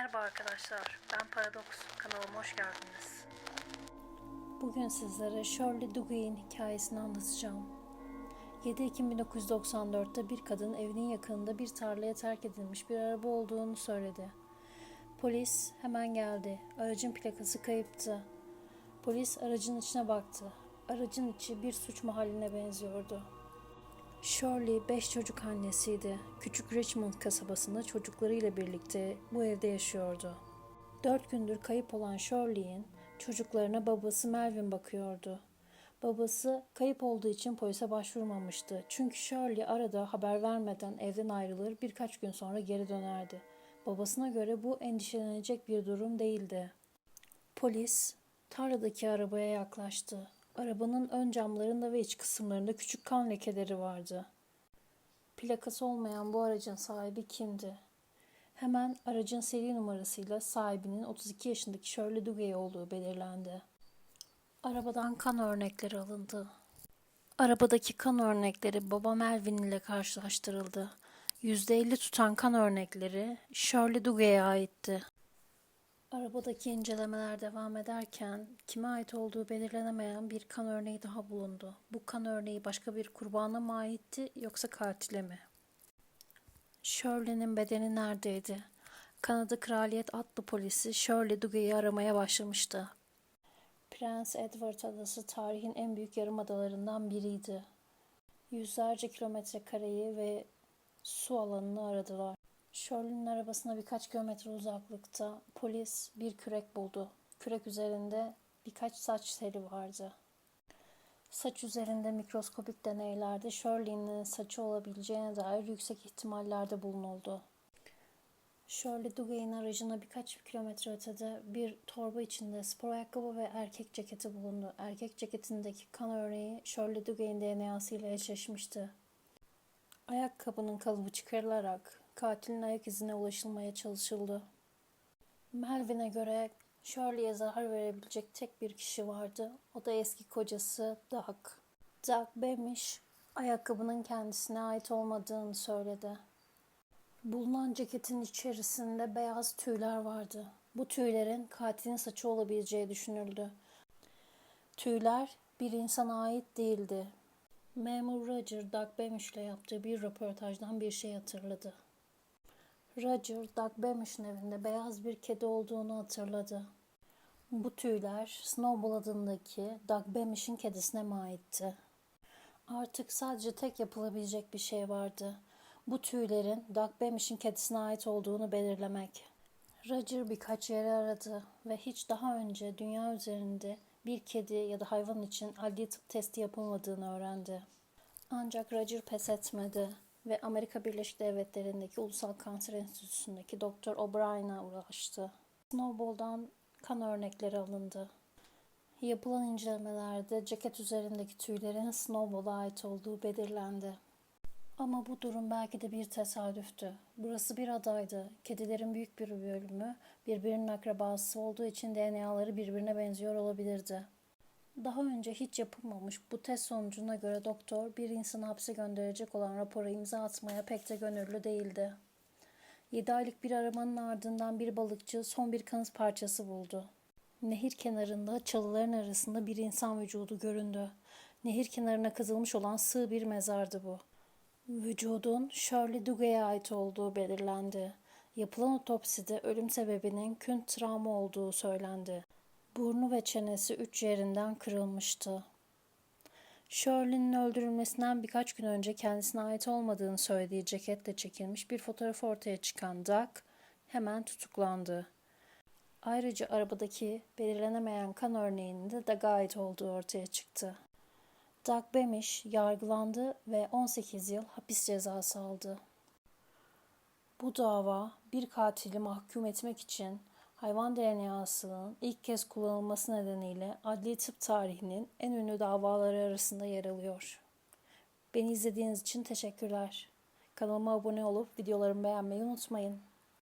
Merhaba arkadaşlar, ben Paradox. Kanalıma hoş geldiniz. Bugün sizlere Shirley Duguay'in hikayesini anlatacağım. 7 Ekim 1994'te bir kadın evinin yakınında bir tarlaya terk edilmiş bir araba olduğunu söyledi. Polis hemen geldi. Aracın plakası kayıptı. Polis aracın içine baktı. Aracın içi bir suç mahalline benziyordu. Shirley 5 çocuk annesiydi. Küçük Richmond kasabasında çocuklarıyla birlikte bu evde yaşıyordu. 4 gündür kayıp olan Shirley'in çocuklarına babası Melvin bakıyordu. Babası kayıp olduğu için polise başvurmamıştı. Çünkü Shirley arada haber vermeden evden ayrılır birkaç gün sonra geri dönerdi. Babasına göre bu endişelenecek bir durum değildi. Polis tarladaki arabaya yaklaştı. Arabanın ön camlarında ve iç kısımlarında küçük kan lekeleri vardı. Plakası olmayan bu aracın sahibi kimdi? Hemen aracın seri numarasıyla sahibinin 32 yaşındaki Shirley Dugay olduğu belirlendi. Arabadan kan örnekleri alındı. Arabadaki kan örnekleri baba Melvin ile karşılaştırıldı. %50 tutan kan örnekleri Shirley Dugay'e aitti. Arabadaki incelemeler devam ederken kime ait olduğu belirlenemeyen bir kan örneği daha bulundu. Bu kan örneği başka bir kurbana mı aitti yoksa katile mi? Shirley'nin bedeni neredeydi? Kanada Kraliyet Atlı Polisi Shirley Dugay'ı aramaya başlamıştı. Prince Edward Adası tarihin en büyük yarımadalarından biriydi. Yüzlerce kilometre kareyi ve su alanını aradılar. Shirley'nin arabasına birkaç kilometre uzaklıkta polis bir kürek buldu. Kürek üzerinde birkaç saç teli vardı. Saç üzerinde mikroskopik deneylerde Shirley'nin saçı olabileceğine dair yüksek ihtimallerde bulunuldu. Shirley Dugay'ın aracına birkaç kilometre ötede bir torba içinde spor ayakkabı ve erkek ceketi bulundu. Erkek ceketindeki kan örneği Shirley Dugay'ın DNA'sı ile eşleşmişti. Ayakkabının kalıbı çıkarılarak katilin ayak izine ulaşılmaya çalışıldı. Melvin'e göre Shirley'e zarar verebilecek tek bir kişi vardı. O da eski kocası Doug. Doug Beamish ayakkabının kendisine ait olmadığını söyledi. Bulunan ceketin içerisinde beyaz tüyler vardı. Bu tüylerin katilin saçı olabileceği düşünüldü. Tüyler bir insana ait değildi. Memur Roger Doug Beamish ile yaptığı bir röportajdan bir şey hatırladı. Roger, Doug Beamish'in evinde beyaz bir kedi olduğunu hatırladı. Bu tüyler Snowball adındaki Doug Beamish'in kedisine mi aitti? Artık sadece tek yapılabilecek bir şey vardı. Bu tüylerin Doug Beamish'in kedisine ait olduğunu belirlemek. Roger birkaç yere aradı ve hiç daha önce dünya üzerinde bir kedi ya da hayvan için adli tıp testi yapılmadığını öğrendi. Ancak Roger pes etmedi ve Amerika Birleşik Devletleri'ndeki Ulusal Kanser Enstitüsü'ndeki Dr. O'Brien'a ulaştı. Snowball'dan kan örnekleri alındı. Yapılan incelemelerde ceket üzerindeki tüylerin Snowball'a ait olduğu belirlendi. Ama bu durum belki de bir tesadüftü. Burası bir adaydı. Kedilerin büyük bir bölümü birbirinin akrabası olduğu için DNA'ları birbirine benziyor olabilirdi. Daha önce hiç yapılmamış bu test sonucuna göre doktor bir insanı hapse gönderecek olan rapora imza atmaya pek de gönüllü değildi. 7 aylık bir aramanın ardından bir balıkçı son bir kanıt parçası buldu. Nehir kenarında çalıların arasında bir insan vücudu göründü. Nehir kenarına kazılmış olan sığ bir mezardı bu. Vücudun Shirley Dugay'a ait olduğu belirlendi. Yapılan otopside ölüm sebebinin künt travma olduğu söylendi. Burnu ve çenesi üç yerinden kırılmıştı. Shirley'nin öldürülmesinden birkaç gün önce kendisine ait olmadığını söylediği ceketle çekilmiş bir fotoğraf ortaya çıkan Doug hemen tutuklandı. Ayrıca arabadaki belirlenemeyen kan örneğinin de Doug'a ait olduğu ortaya çıktı. Doug Beamish yargılandı ve 18 yıl hapis cezası aldı. Bu dava bir katili mahkum etmek için hayvan DNA'sının ilk kez kullanılması nedeniyle adli tıp tarihinin en ünlü davaları arasında yer alıyor. Beni izlediğiniz için teşekkürler. Kanalıma abone olup videolarımı beğenmeyi unutmayın.